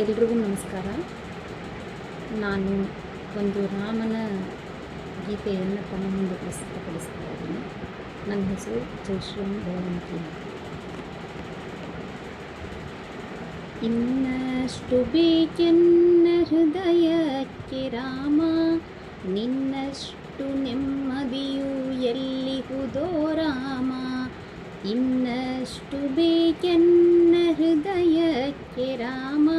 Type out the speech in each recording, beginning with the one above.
ಎಲ್ರಿಗೂ ನಮಸ್ಕಾರ. ನಾನು ಒಂದು ರಾಮನ ಗೀತೆಯನ್ನು ತಮ್ಮ ಮುಂದೆ ಪ್ರಸ್ತುತಪಡಿಸ್ತಾ ಇದ್ದೀನಿ. ನನ್ನ ಹೆಸರು ಜಯಶ್ರೀ ಭಗವಂತಿ ಇನ್ನಷ್ಟು ಬೇಕೆನ್ನ ಹೃದಯಕ್ಕೆ ರಾಮ, ನಿನ್ನಷ್ಟು ನೆಮ್ಮದಿಯು ಎಲ್ಲಿಹುದೋ ರಾಮ ಇನ್ನಷ್ಟು ಬೇಕೆನ್ನ ಹೃದಯಕ್ಕೆ ರಾಮ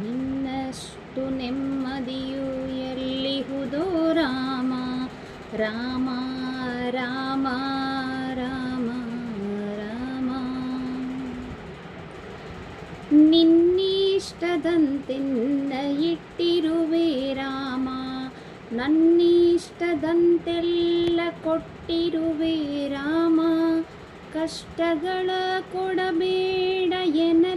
ನಿನ್ನಷ್ಟು ನೆಮ್ಮದಿಯು ಎಲ್ಲಿಹುದೋ ರಾಮ? ರಾಮ ರಾಮ ರಾಮ ರಾಮ. ನಿನ್ನಿಷ್ಟದಂತೆನ್ನ ಇಟ್ಟಿರುವೆ ರಾಮ. ನನ್ನಿಷ್ಟದಂತೆಲ್ಲ ಕೊಟ್ಟಿರುವೆ ರಾಮ. ಕಷ್ಟಗಳ ಕೊಡಬೇಡ ರಾಮ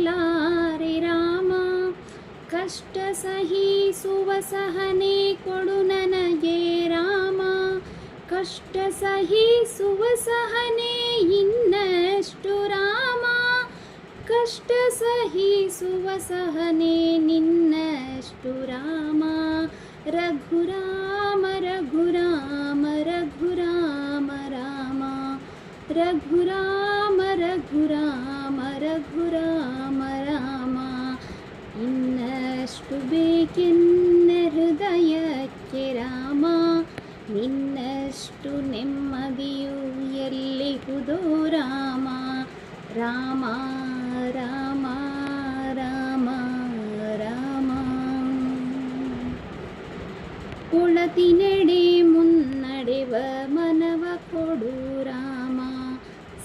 ಕಷ್ಟ ಸಹಿಸುವ ಸಹನೆ ಕೊಡು ನನಗೆ ರಾಮ. ಕಷ್ಟ ಸಹಿಸುವ ಸಹನೆ ಇನ್ನಷ್ಟು ರಾಮ. ಕಷ್ಟ ಸಹಿಸುವ ಸಹನೆ ನಿನ್ನಷ್ಟು ರಾಮ. ರಘುರಾಮ ರಘುರಾಮ ರಘುರಾಮ, ರಾಮ. ರಘುರಾಮ ರಘುರಾಮ ರಘುರಾಮ. ಬೇಕೆನ್ನ ಹೃದಯಕ್ಕೆ ರಾಮ ನಿನ್ನಷ್ಟು ನೆಮ್ಮದಿಯು ಎಲ್ಲಿಹುದೋ ರಾಮ ರಾಮ ರಾಮ ರಾಮ ರಾಮ ಉಳತಿನೆಡೆ ಮುನ್ನಡೆವ ಮನವ ಕೊಡು ರಾಮ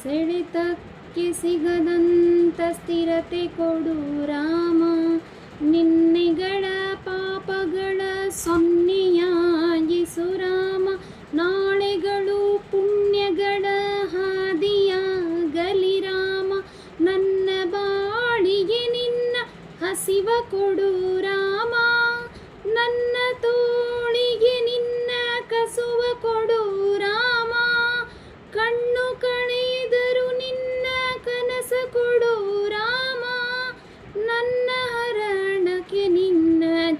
ಸೆಳೆತಕ್ಕೆ ಸಿಗದಂತ ಸ್ಥಿರತೆ ಕೊಡು ರಾಮ ನಿನ್ನೆಗಳ ಪಾಪಗಳ ಸೊನ್ನೆಯಾಗಿಸು ರಾಮ ನಾಳೆಗಳು ಪುಣ್ಯಗಳ ಹಾದಿಯಾಗಲಿ ರಾಮ. ನನ್ನ ಬಾಳಿಗೆ ನಿನ್ನ ಹಸಿವ ಕೊಡು.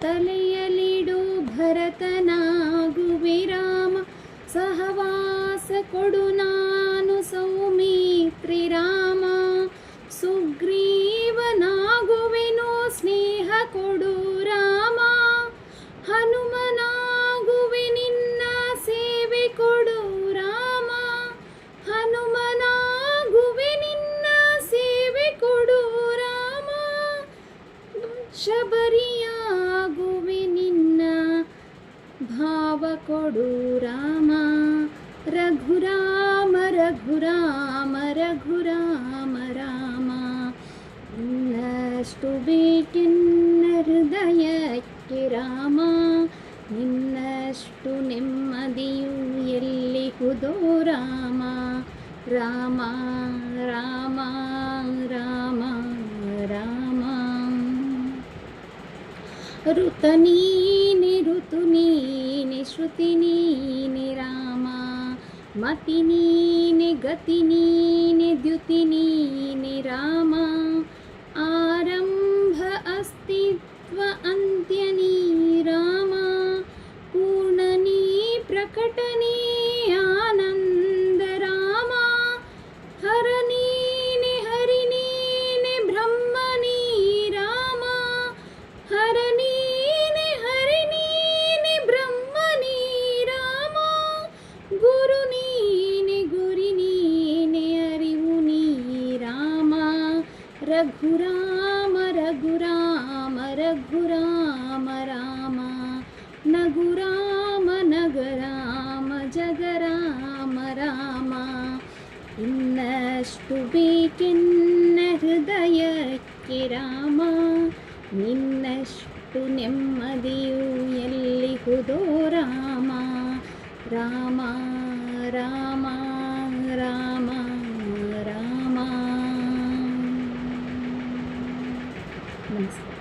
ತಲೆಯಲಿಡು ಭರತನಾಗುವೆ ಕೊಡು ರಾಮ ರಘುರಾಮ ರಘುರಾಮ ರಘುರಾಮ ರಾಮ ಇನ್ನಷ್ಟು ಬೇಕೆನ್ನ ಹೃದಯಕ್ಕೆ ರಾಮ ನಿನ್ನಷ್ಟು ನೆಮ್ಮದಿಯು ಎಲ್ಲಿಹುದೋ ರಾಮ ರಾಮ ರಾಮ ರಾಮ ರಾಮ ಋತ ನೀನೆ ಋತು ನೀನೆ ಶ್ರುತಿ ನೀನೆ ರಾಮ ಮತಿ ನೀನೆ श्रुतिनी रामा मतिनी न गतिनी ने द्युतिनी निराम ರಘುರಾಮ ರಘುರಾಮ ರಘುರಾಮ ರಾಮ ನಗು ರಾಮ ನಗ ವಿಶ್ವರಾಮ ಜಗರಾಮ ರಾಮ ಇನ್ನಷ್ಟು ಬೇಕೆನ್ನ ಹೃದಯಕ್ಕೆ ರಾಮ ನಿನ್ನಷ್ಟು ನೆಮ್ಮದಿಯು ಎಲ್ಲಿಹುದೋ ರಾಮ ರಾಮ ರಾಮ ರಾಮ Thanks.